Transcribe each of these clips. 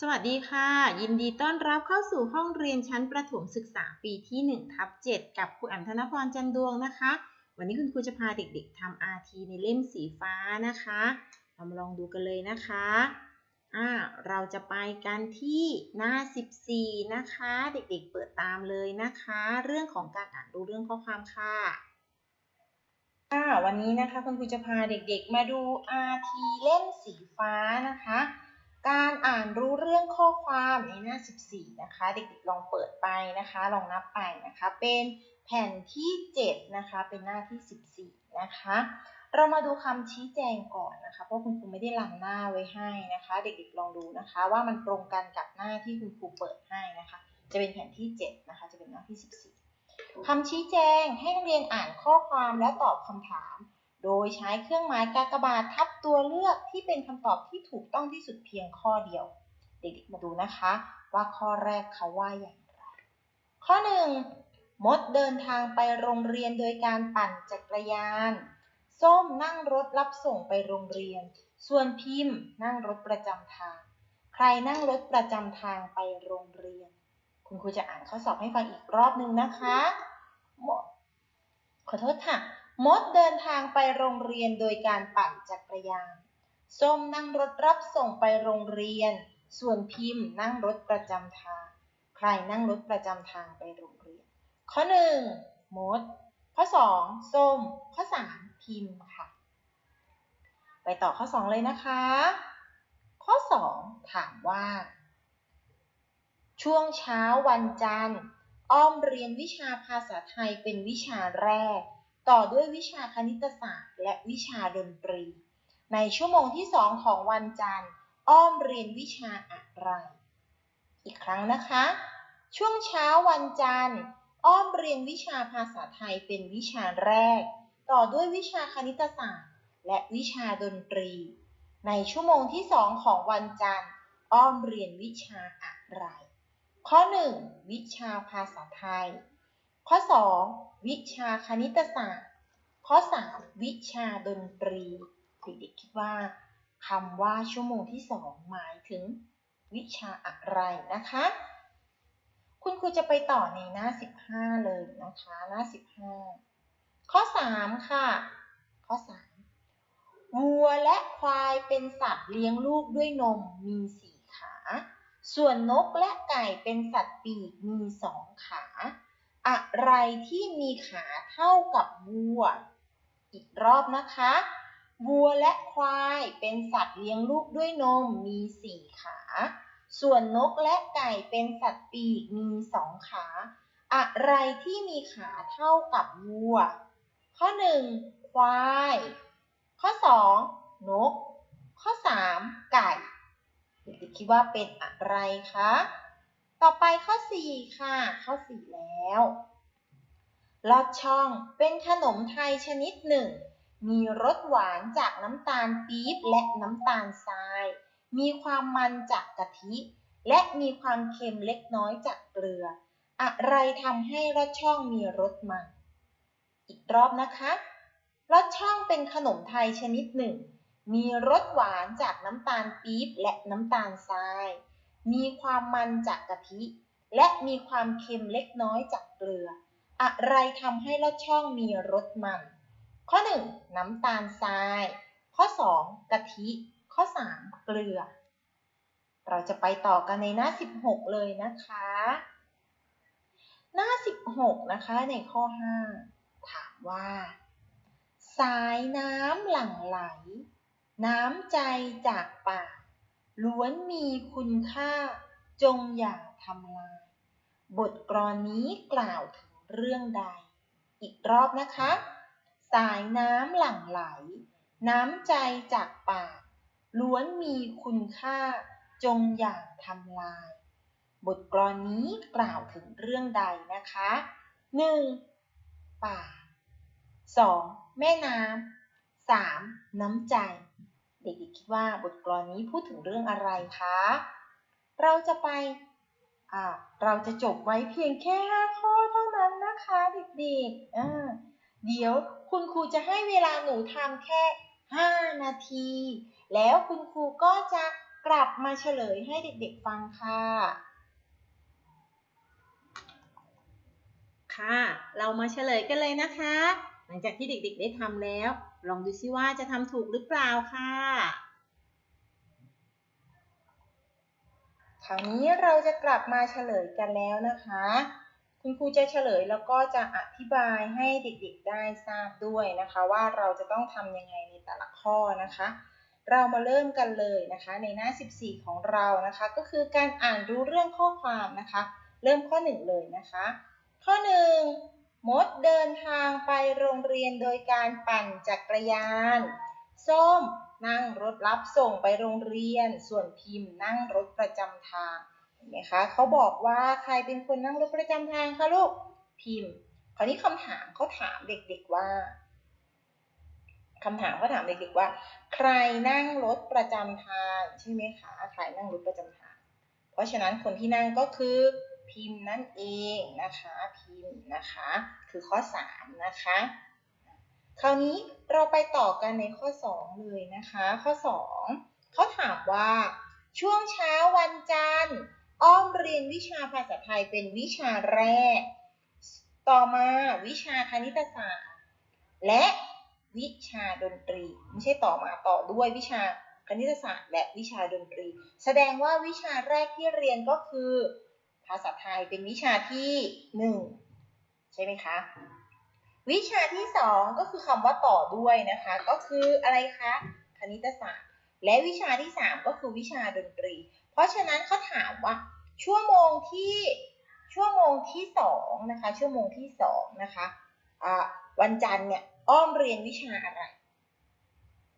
สวัสดีค่ะ ยินดีต้อนรับเข้าสู่ห้องเรียนชั้นประถมศึกษาปีที่1ทับ7กับครูอัมธนพรจันดวงนะคะ วันนี้คุณครูจะพาเด็กๆทำ RT ในเล่มสีฟ้านะคะ เรามาลองดูกันเลยนะคะอ่าเราจะไปกันที่หน้า 14 นะคะ เด็กๆเปิดตามเลยนะคะ เรื่องของการอ่านรู้เรื่องข้อความค่ะค่ะวันนี้นะคะคุณครูจะพาเด็กๆมาดู RT เล่มสีฟ้านะคะ การอ่านรู้เรื่องข้อความในหน้า 14 นะคะ เด็กๆลองเปิดไปนะคะ ลองนับไปนะคะ เป็นแผ่นที่ 7 นะคะ เป็นหน้าที่ 14 นะคะ เรามาดูคำชี้แจงก่อนนะคะ เพราะคุณครูไม่ได้ลังหน้าไว้ให้นะคะ เด็กๆลองดูนะคะ ว่ามันตรงกันกับหน้าที่คุณครูเปิดให้นะคะ จะเป็นแผ่นที่ 7 นะคะ จะเป็นหน้าที่ 14คำชี้แจงให้นักเรียนอ่านข้อความและตอบคำถาม โดยใช้เครื่องหมายกากบาททับตัวเลือกที่เป็นคำตอบที่ถูกต้องที่สุดเพียงข้อเดียว เด็กๆมาดูนะคะ ว่าข้อแรกเขาว่าอย่างไร ข้อ 1 มดเดินทางไปโรงเรียนโดยการปั่นจักรยาน ส้มนั่งรถรับส่งไปโรงเรียน ส่วนพิมพ์นั่งรถประจำทาง ใครนั่งรถประจำทางไปโรงเรียน คุณครูจะอ่านข้อสอบให้ฟังอีกรอบหนึ่งนะคะมดขอโทษค่ะ มดเดินทางไปโรงเรียนโดยการปั่นจักรยาน ส้มนั่งรถรับส่งไปโรงเรียน ส่วนพิมพ์นั่งรถประจำทาง ใครนั่งรถประจำทางไปโรงเรียน ข้อ1มด ข้อ2ส้ม ข้อ3พิมพ์ค่ะ ไปต่อข้อ2เลยนะคะ ข้อ2ถามว่า ช่วงเช้าวันจันทร์ อ้อมเรียนวิชาภาษาไทยเป็นวิชาแรก ต่อด้วยวิชาคณิตศาสตร์ และวิชาดนตรี ในชั่วโมงที่ 2 ของวันจันทร์ อ้อมเรียนวิชาอะไร อีกครั้งนะคะ ช่วงเช้าวันจันทร์ อ้อมเรียนวิชาภาษาไทยเป็นวิชาแรก ต่อด้วยวิชาคณิตศาสตร์ และวิชาดนตรี ในชั่วโมงที่ 2 ของวันจันทร์ อ้อมเรียนวิชาอะไร ข้อ 1 วิชาภาษาไทย ข้อ 2 วิชาคณิตศาสตร์ ข้อ 3 วิชาดนตรีเด็กๆคิดว่าคำว่าชั่วโมงที่ 2 หมายถึง วิชาอะไรนะคะ คุณครูจะไปต่อในหน้า 15 เลยนะคะหน้า 15 ข้อ 3 ค่ะ ข้อ 3 วัวและควายเป็นสัตว์เลี้ยงลูกด้วยนมมีสี่ขา ส่วนนกและไก่เป็นสัตว์ปีกมีสองขา อะไรที่มีขาเท่ากับวัว อีกรอบนะคะ วัวและควายเป็นสัตว์เลี้ยงลูกด้วยนมมีสี่ขา ส่วนนกและไก่เป็นสัตว์ปีกมีสองขา อะไรที่มีขาเท่ากับวัว ข้อ 1 ควาย ข้อ 2 นก ข้อ 3 ไก่เด็กๆคิดว่าเป็นอะไรคะ ต่อไปข้อ 4 ค่ะ ข้อ 4 แล้วลอดช่องเป็นขนมไทยชนิดหนึ่ง มีรสหวานจากน้ำตาลปี๊บและน้ำตาลทราย มีความมันจากกะทิ และมีความเค็มเล็กน้อยจากเกลือ อะไรทำให้ลอดช่องมีรสมัน อีกรอบนะคะลอดช่องเป็นขนมไทยชนิดหนึ่ง มีรสหวานจากน้ำตาลปี๊บและน้ำตาลทราย มีความมันจากกะทิ และมีความเค็มเล็กน้อยจากเกลือ อะไรทำให้ลอดช่องมีรสมัน ข้อ 1 น้ำตาลทราย ข้อ 2 กะทิ ข้อ 3 เกลือ เราจะไปต่อกันในหน้า 16 เลยนะคะ หน้า 16 นะคะในข้อ 5 ถามว่า สายน้ำหลั่งไหล น้ำใจจากป่า ล้วนมีคุณค่า จงอย่าทำลาย บทกลอนนี้กล่าวถึงเรื่องใด อีกรอบนะคะ สายน้ำหลั่งไหล น้ำใจจากป่าล้วนมีคุณค่า จงอย่าทำลาย บทกลอนนี้กล่าวถึงเรื่องใดนะคะ 1. ป่า 2. แม่น้ำ 3. น้ำใจ เด็กๆคิดว่าบทกลอนนี้พูดถึงเรื่องอะไรคะ เราจะไปอ่าเราจะจบไว้เพียงแค่ 5 ข้อเท่านั้นนะคะเด็กๆอ่าเดี๋ยวคุณครูจะให้เวลาหนูทำแค่ 5 นาที แล้วคุณครูก็จะกลับมาเฉลยให้เด็กๆฟังค่ะ ค่ะ เรามาเฉลยกันเลยนะคะ หลังจากที่เด็กๆได้ทำแล้ว ลองดูซิว่าจะทำถูกหรือเปล่าค่ะ คราวนี้เราจะกลับมาเฉลยกันแล้วนะคะ คุณครูจะเฉลยแล้วก็จะอธิบายให้เด็กๆได้ทราบด้วยนะคะ ว่าเราจะต้องทำยังไงในแต่ละข้อนะคะ เรามาเริ่มกันเลยนะคะ ในหน้า 14 ของเรานะคะ ก็คือการอ่านรู้เรื่องข้อความนะคะ เริ่มข้อ 1 เลยนะคะ ข้อ 1 มดเดินทางไปโรงเรียนโดยการปั่นจักรยาน ส้มนั่งรถรับส่งไปโรงเรียน ส่วนพิมพ์นั่งรถประจำทางเห็นไหมคะเขาบอกว่าใครเป็นคนนั่งรถประจำทางคะลูก พิมพ์ คราวนี้คำถามเขาถามเด็กๆว่าคำถามเขาถามเด็กๆว่า ใครนั่งรถประจำทางใช่ไหมคะ ใครนั่งรถประจำทาง เพราะฉะนั้นคนที่นั่งก็คือ พิมพ์นั่นเองนะคะพิมพ์นะคะคือข้อ 3 นะคะ คราวนี้เราไปต่อกันในข้อ 2 เลยนะคะ ข้อ 2เขาถามว่า ช่วงเช้าวันจันทร์อ้อมเรียนวิชาภาษาไทยเป็นวิชาแรก ต่อมาวิชาคณิตศาสตร์ และวิชาดนตรี ไม่ใช่ต่อมาต่อด้วยวิชาคณิตศาสตร์ และวิชาดนตรี แสดงว่าวิชาแรกที่เรียนก็คือ ภาษาไทยเป็นวิชาที่หนึ่งใช่ไหมคะ วิชาที่สองก็คือคำว่าต่อด้วยนะคะ ก็คืออะไรคะคณิตศาสตร์ และวิชาที่สามก็คือวิชาดนตรี เพราะฉะนั้นเขาถามว่าชั่วโมงที่ชั่วโมงที่สองนะคะชั่วโมงที่สองนะคะะวันจันทร์เนี่ยอ้อมเรียนวิชาอะไร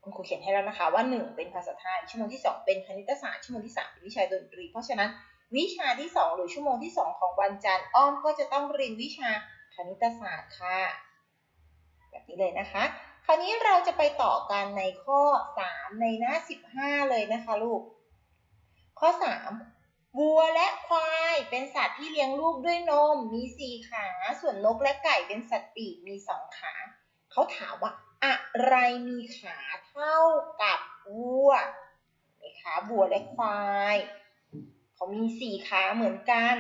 คุณครูเขียนให้แล้วนะคะว่า 1 เป็นภาษาไทยชั่วโมงที่ 2 เป็นคณิตศาสตร์ชั่วโมงที่ 3 เป็นวิชาดนตรี เพราะฉะนั้น วิชาที่ 2 หรือชั่วโมงที่ 2 ของวันจันทร์อ้อมก็จะต้องเรียนวิชาคณิตศาสตร์ค่ะ แบบนี้เลยนะคะ คราวนี้เราจะไปต่อกันในข้อ 3 ในหน้า 15 เลยนะคะลูก ข้อ 3 วัวและควายเป็นสัตว์ที่เลี้ยงลูกด้วยนม มี 4 ขา ส่วนนกและไก่เป็นสัตว์ปีกมี 2 ขา เขาถามว่าอะไรมีขาเท่ากับวัวไหมคะวัวและควาย เขามี4ขาเหมือนกัน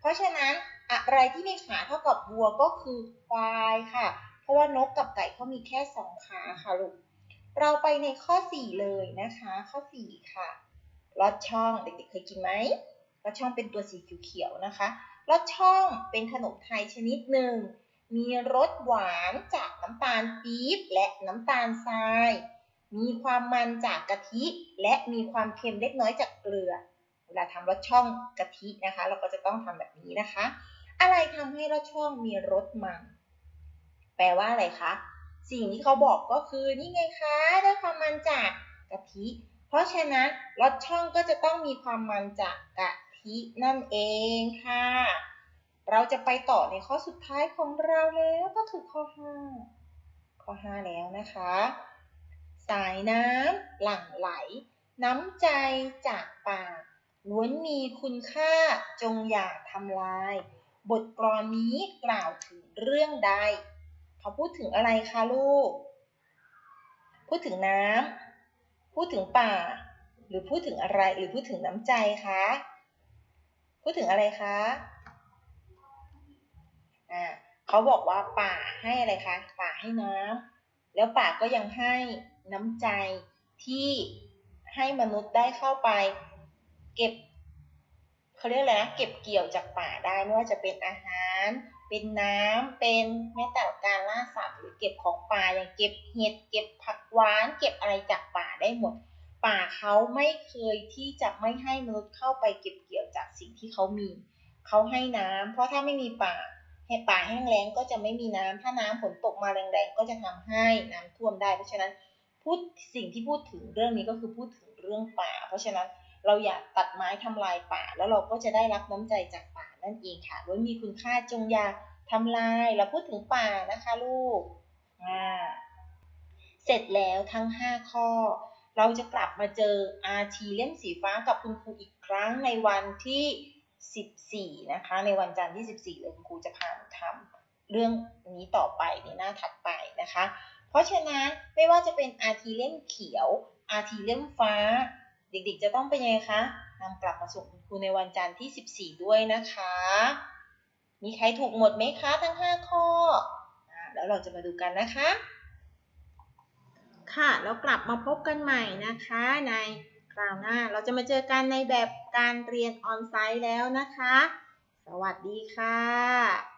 เพราะฉะนั้นอะไรที่มีขาเท่ากับวัวก็คือควายค่ะ เพราะว่านกกับไก่เขามีแค่2ขาค่ะลูก เราไปในข้อ4เลยนะคะ ข้อ4ค่ะ ลอดช่องเด็กๆเคยกินไหมลอดช่องเป็นตัวสีเขียวๆนะคะ ลอดช่องเป็นขนมไทยชนิดหนึ่ง มีรสหวานจากน้ำตาลปี๊บและน้ำตาลทราย มีความมันจากกะทิ และมีความเค็มเล็กน้อยจากเกลือ วลาทำรสช่องกะทินะคะ เราก็จะต้องทำแบบนี้นะคะ อะไรทำให้รสช่องมีรสมัน แปลว่าอะไรคะ สิ่งที่เขาบอกก็คือนี่ไงคะได้ความมันจากกะทิ เพราะฉะนั้นรสช่องก็จะต้องมีความมันจากกะทินั่นเองค่ะ เราจะไปต่อในข้อสุดท้ายของเราแล้วก็คือข้อ 5 ข้อ 5 แล้วนะคะ สายน้ำหลั่งไหล น้ำใจจากปาก ล้วนมีคุณค่าจงอย่าทำลาย บทกลอนนี้กล่าวถึงเรื่องใด เขาพูดถึงอะไรคะลูก พูดถึงน้ำ พูดถึงป่า หรือพูดถึงอะไร หรือพูดถึงน้ำใจคะ พูดถึงอะไรคะ อ่าเขาบอกว่าป่าให้อะไรคะ ป่าให้น้ำ แล้วป่าก็ยังให้น้ำใจที่ให้มนุษย์ได้เข้าไป เก็บเขาเรียกอะไรนะเก็บเกี่ยวจากป่าได้ไม่ว่าจะเป็นอาหาร เป็นน้ำเป็นแม้แต่การล่าสัตว์หรือเก็บของป่าอย่างเก็บเห็ดเก็บผักหวานเก็บอะไรจากป่าได้หมด ป่าเขาไม่เคยที่จะไม่ให้มนุษย์เข้าไปเก็บเกี่ยวจากสิ่งที่เขามีเขาให้น้ำเพราะถ้าไม่มีป่าให้ป่าแห้งแล้งก็จะไม่มีน้ำถ้าน้ำฝนตกมาแรงๆก็จะทำให้น้ำท่วมได้ เพราะฉะนั้นพูดสิ่งที่พูดถึงเรื่องนี้ก็คือพูดถึงเรื่องป่า เพราะฉะนั้น เราอย่าตัดไม้ทำลายป่า แล้วเราก็จะได้รับน้ำใจจากป่านั่นเองค่ะล้วนมีคุณค่าจงยาทำลาย เราพูดถึงป่านะคะลูกอ่าเสร็จแล้วทั้ง 5 ข้อ เราจะกลับมาเจอ RT เล่มสีฟ้ากับคุณครูอีกครั้งในวันที่ 14 นะคะ ในวันจันทร์ที่ 14เลยคุณครูจะพาทำเรื่องนี้ต่อไปในหน้าถัดไปนะคะ เพราะฉะนั้นไม่ว่าจะเป็น RT เล่มเขียว RT เล่มฟ้า เด็กๆจะต้องเป็นยังไงคะนำกลับมาส่งคุณครูในวันจันทร์ที่ 14 ด้วยนะคะ มีใครถูกหมดไหมคะ ทั้ง 5 ข้ออแล้วเราจะมาดูกันนะคะ ค่ะ แล้วกลับมาพบกันใหม่นะคะในคราวหน้า เราจะมาเจอกันในแบบการเรียนออนไซต์แล้วนะคะ สวัสดีค่ะ